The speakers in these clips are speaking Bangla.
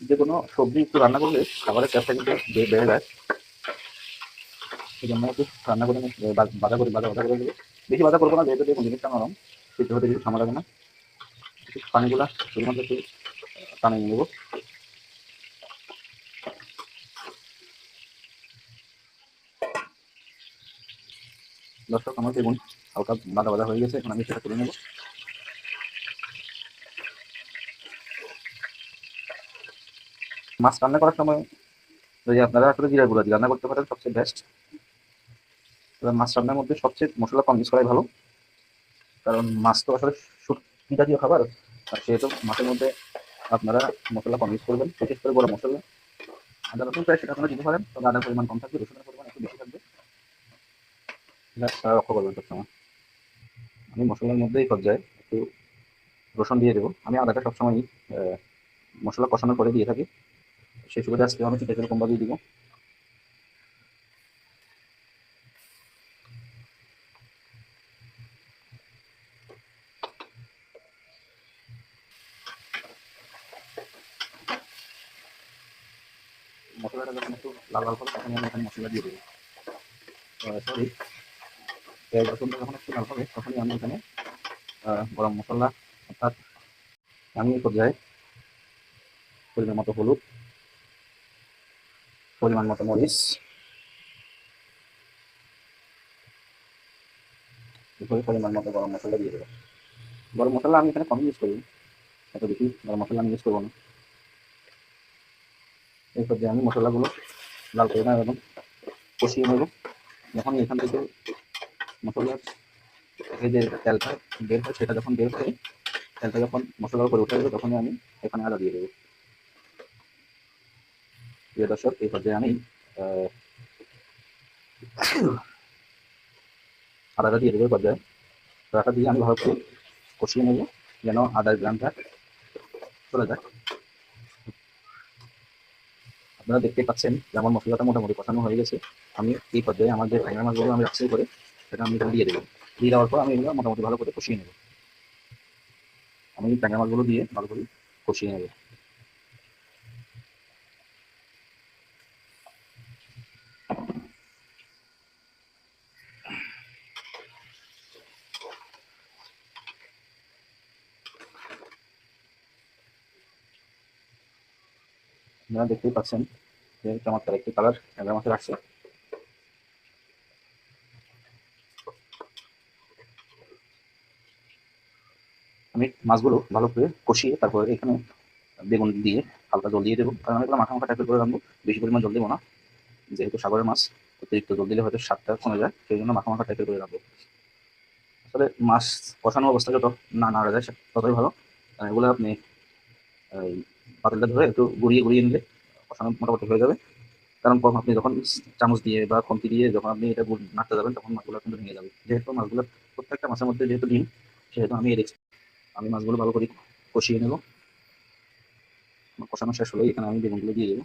যে কোনো সবজি একটু রান্না করলে খাবারের টেস্টটা কিন্তু বেড়ে যায়। এই জন্য একটু রান্না করে নিই, বা- ভাজা করে ভাজা ভাজা করে দেবো বেশি ভাজা করব না যেহেতু দেখুন জিনিসটা নরম সিদ্ধ হতে কিছু সময় লাগে না। পানিগুলা শুধুমাত্র একটু টানে নেব। দর্শক আমার দেখুন হালকা বাদা বাদা হয়ে গেছে এখন আমি সেটা তুলে নেব। মাছ রান্না করার সময় যদি আপনারা আসলে জিরা গুঁড়া দিয়ে রান্না করতে পারেন, সবচেয়ে বেস্ট এবার মাছ রান্নার মধ্যে সবচেয়ে মশলা কম ইউজ করাই ভালো। কারণ মাছ তো আসলে শুটকি জাতীয় খাবার, আর সেহেতু মাছের মধ্যে আপনারা মশলা কম ইউজ করবেন, বিশেষ করে বড় মশলা। আদা, রসুন প্রায় সেটা আপনারা দিতে পারেন, তবে আদার পরিমাণ কম থাকবে, রসুনের পরিমাণ একটু বেশি থাকবে। আপনারা লক্ষ্য করবেন সবসময় আমি মশলার মধ্যেই পর্যায়ে একটু রসুন দিয়ে দেবো। আমি আদাটা সবসময় মশলা কষানোর পরে দিয়ে থাকি। সেই সুবিধা আজকে আমি ঠিক এরকমভাবেই দিব। যখন একটু লাল তখন আমি এখানে মশলা দিয়ে দেবো। সরি পেঁয়াজ যখন একটু লাল হবে, তখনই আমি এখানে গরম মশলা, অর্থাৎ আমি এই পর্যায়ে মতো হলুদ পরিমাণ মতো মরিচ। এরপরে পরিমাণ মতো গরম মশলা দিয়ে দেবো। গরম মশলা আমি এখানে কম ইউজ করি এত বেশি গরম মশলা আমি ইউজ করব না। এই পর্যায়ে আমি মশলাগুলো লাল করে না এবং কষিয়ে নেব। যখন এখান থেকে মশলার এই যে তেলটা বের হয়, সেটা যখন বের হয়, তেলটা যখন মশলার উপরে উঠে যাবে তখনই আমি এখানে আদা দিয়ে দেবো। দিয়ে পর্যায়ে। দিয়ে আমি ভালো কষিয়ে নেব, যেন আদার গ্রামটা চলে যায়। আপনারা দেখতে পাচ্ছেন যে আমার মশলাটা মোটামুটি কষানো হয়ে গেছে। আমি এই পর্যায়ে আমার যে ট্যাংরা মাছগুলো আমি রাখছি করে, সেটা আমি দিয়ে দেবো। দিয়ে দেওয়ার পর আমি এগুলো মোটামুটি ভালো করে কষিয়ে নেব। আমি ট্যাংরা মাছগুলো দিয়ে ভালো করে কষিয়ে নেব। আপনারা দেখতেই পাচ্ছেন যে চমৎকার একটি কালার ট্যাংরা মাছের আসছে আমি মাছগুলো ভালো করে কষিয়ে তারপর এখানে বেগুন দিয়ে হালকা জল দিয়ে দেবো। কারণ আমি মাখা মাখা টাইপের করে রাখব বেশি পরিমাণ জল দেবো না। যেহেতু সাগরের মাছ, অতিরিক্ত জল দিলে হয়তো স্বাদটা কমে যায়, সেই জন্য মাখা মাখা টাইপের করে রাখব আসলে মাছ কষানো অবস্থা যত না নাড়া যায়, ততই ভালো। এগুলো আপনি পাতিলটা ধরে একটু গুড়িয়ে গুড়িয়ে নিলে কষানো মোটামুটি হয়ে যাবে। কারণ কখন আপনি যখন চামচ দিয়ে বা খন্তি দিয়ে যখন আপনি এটা নাড়তে যাবেন, তখন মাছগুলো কিন্তু ভেঙে যাবে। যেহেতু মাছগুলো প্রত্যেকটা মাছের মধ্যে যেহেতু ডিম, সেহেতু আমি এই আমি মাছগুলো ভালো করে কষিয়ে নেব। কষানো শেষ হলে এখানে আমি বেগুনগুলো দিয়ে দেবো।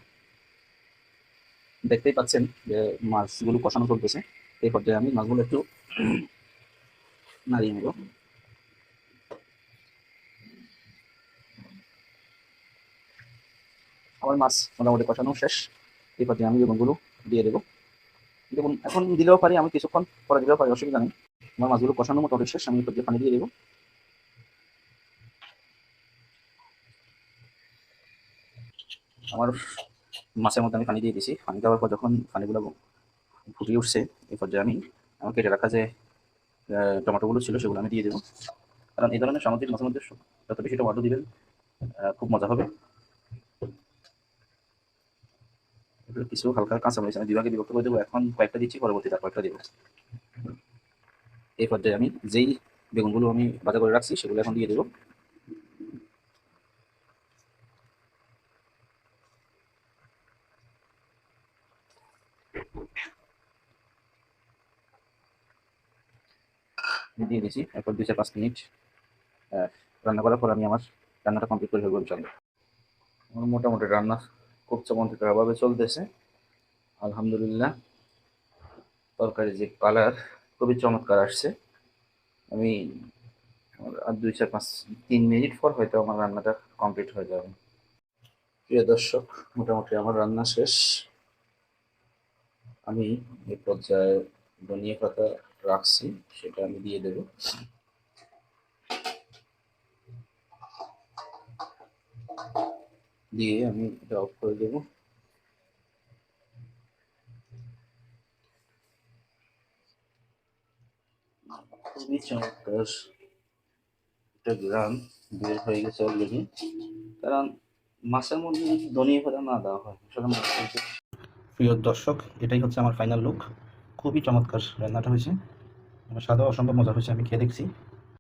দেখতেই পাচ্ছেন যে মাছগুলো কষানো চলতেছে। এই পর্যায়ে আমি মাছগুলো একটু নাড়িয়ে নেব। আমার মাছ মোটামুটি কষানো শেষ। এই পর্যায়ে আমি বেগুনগুলো দিয়ে দেবো। দেখুন, এখন দিলেও পারি, আমি কিছুক্ষণ পরে দিলেও পারি, অসুবিধা নেই। আমার মাছগুলো কষানো মোটামুটি শেষ, আমি পর্যায়ে পানি দিয়ে দেবো। আমার মাছের মধ্যে আমি পানি দিয়ে দিয়েছি। পানি দেওয়ার পর যখন পানিগুলো ফুটিয়ে উঠছে, এই পর্যায়ে আমি আমার কেটে রাখা যে টমেটোগুলো ছিল, সেগুলো আমি দিয়ে দেবো। কারণ এই ধরনের সামুদ্রিক মাছের মধ্যে যত বেশি টমেটো দিবেন খুব মজা হবে এগুলো কিছু হালকা কাঁচা মরিচ আমি দুভাগে বিভক্ত করে দেবো। এখন কয়েকটা দিচ্ছি, পরবর্তীতে আর কয়েকটা দেবো। এই পর্যায়ে আমি যেই বেগুনগুলো আমি বাজা করে রাখছি, সেগুলো এখন দিয়ে দেবো। দিয়ে দিয়েছি এরপর দুই চার পাঁচ মিনিট রান্না করার পর আমি আমার রান্নাটা কমপ্লিট করে ফেলব ইনশাল্লাহ মোটামুটি রান্না খুব চমৎকারভাবে চলতেছে। আলহামদুলিল্লাহ। তরকারি যে কালার, খুবই চমৎকার আসছে। আমি আর দুই চার পাঁচ তিন মিনিট পর হয়তো আমার রান্নাটা কমপ্লিট হয়ে যাবে। প্রিয় দর্শক, মোটামুটি আমার রান্না শেষ। আমি এই পর্যায়ে ধনিয়া পাতা রাখছি, সেটা আমি দিয়ে দেব। দিয়ে আমি এটা অফ করে দেব। খুবই চমৎকার একটা গ্রাম বের হয়ে গেছে অলরেডি কারণ মাছের মধ্যে যদি ধনিয়া পাতা না দেওয়া হয় মাছ প্রিয় দর্শক, এটাই হচ্ছে আমার ফাইনাল লুক খুবই চমৎকার রান্নাটা হয়েছে। আমার স্বাদও অসম্ভব মজা হয়েছে, আমি খেয়ে দেখছি।